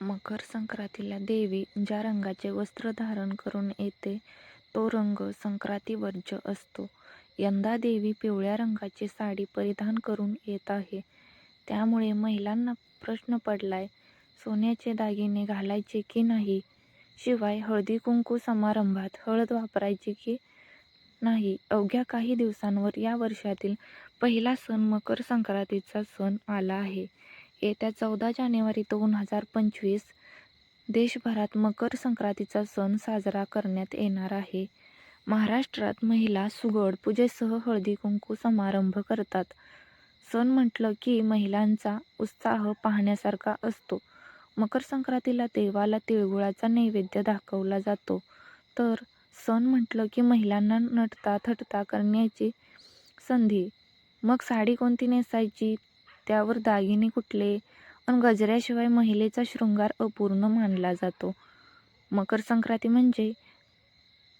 मकर संक्रांतीला देवी ज्या रंगाचे वस्त्र धारण करून येते तो रंग संक्रांतीवर्ज्य असतो. यंदा देवी पिवळ्या रंगाची साडी परिधान करून येत आहे. त्यामुळे महिलांना प्रश्न पडलाय सोन्याचे दागिने घालायचे की नाही? शिवाय हळदी-कुंकू समारंभात हळद वापरायची की नाही? अवघ्या काही दिवसांवर या वर्षातील पहिला सण मकर संक्रांतीचा सण आला आहे. येत्या चौदा जानेवारी दोन हजार पंचवीस देशभरात मकर संक्रांतीचा सण साजरा करण्यात येणार आहे. महाराष्ट्रात महिला सुगड पूजेसह हळदी-कुंकू समारंभ करतात. सण म्हटलं की महिलांचा उत्साह पाहण्यासारखा असतो. मकर संक्रांतीला देवाला तिळगुळाचा नैवेद्य दाखवला जातो. तर सण म्हटलं की महिलांना नटता-थटता करण्याची संधी. मग साडी कोणती नेसायची? त्यावर दागिने कुठले? पण गजऱ्याशिवाय महिलेचा शृंगार अपूर्ण मानला जातो. मकर संक्रांती म्हणजे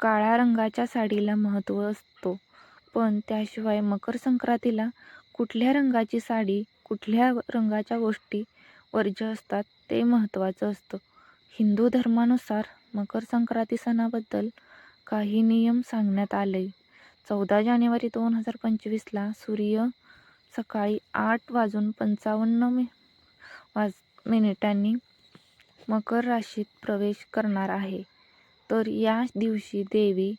काळ्या रंगाच्या साडीला महत्त्व असतो. पण त्याशिवाय मकर संक्रांतीला कुठल्या रंगाची साडी, कुठल्या रंगाच्या गोष्टी वर्ज्य असतात ते महत्त्वाचं असतं. हिंदू धर्मानुसार मकर संक्रांती सणाबद्दल काही नियम सांगण्यात आले चौदा जानेवारी दोन हजार पंचवीसला सूर्य सकाळी आठ वाजून पंचावन्न वाज मिनिटांनी मकर राशीत प्रवेश करणार आहे. तर या दिवशी देवी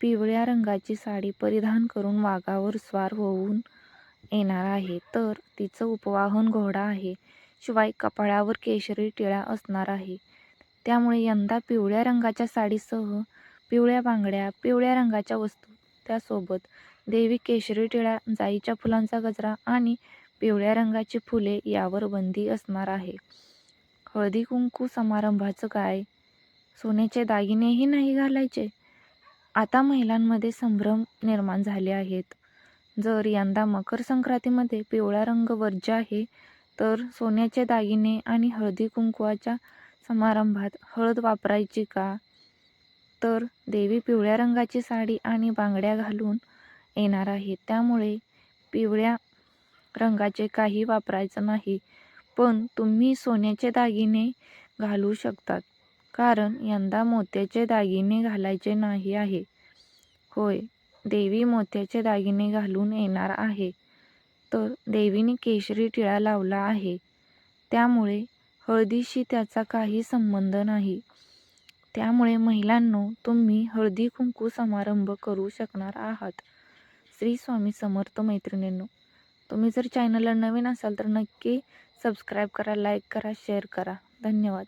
पिवळ्या रंगाची साडी परिधान करून वाघावर स्वार होऊन येणार आहे. तर तिचं उपवाहन घोडा आहे. शिवाय कपाळावर केशरी टिळा असणार आहे. त्यामुळे यंदा पिवळ्या रंगाच्या साडीसह पिवळ्या बांगड्या, पिवळ्या रंगाच्या वस्तू त्यासोबत देवी केशरी टिळा, जाईच्या फुलांचा गजरा आणि पिवळ्या रंगाची फुले यावर बंदी असणार आहे. हळदी-कुंकू समारंभाचं काय? सोन्याचे दागिनेही नाही घालायचे? आता महिलांमध्ये संभ्रम निर्माण झाले आहेत. जर यंदा मकर संक्रांतीमध्ये पिवळा रंग वर्ज्य आहे तर सोन्याचे दागिने आणि हळदी-कुंकवाच्या समारंभात हळद वापरायची का? तर देवी पिवळ्या रंगाची साडी आणि बांगड्या घालून येणार आहे. त्यामुळे पिवळ्या रंगाचे काही वापरायचं नाही. पण तुम्ही सोन्याचे दागिने घालू शकतात. कारण यंदा मोत्याचे दागिने घालायचे नाही आहे. होय, देवी मोत्याचे दागिने घालून येणार आहे. तर देवीने केशरी टिळा लावला आहे. त्यामुळे हळदीशी त्याचा काही संबंध नाही. त्यामुळे महिलांनो, तुम्ही हळदी-कुंकू समारंभ करू शकणार आहात. श्री स्वामी समर्थ मैत्रिणींनो, तुम्ही जर चॅनलला नवीन असाल तर नक्की सबस्क्राईब करा, लाईक करा, शेअर करा. धन्यवाद.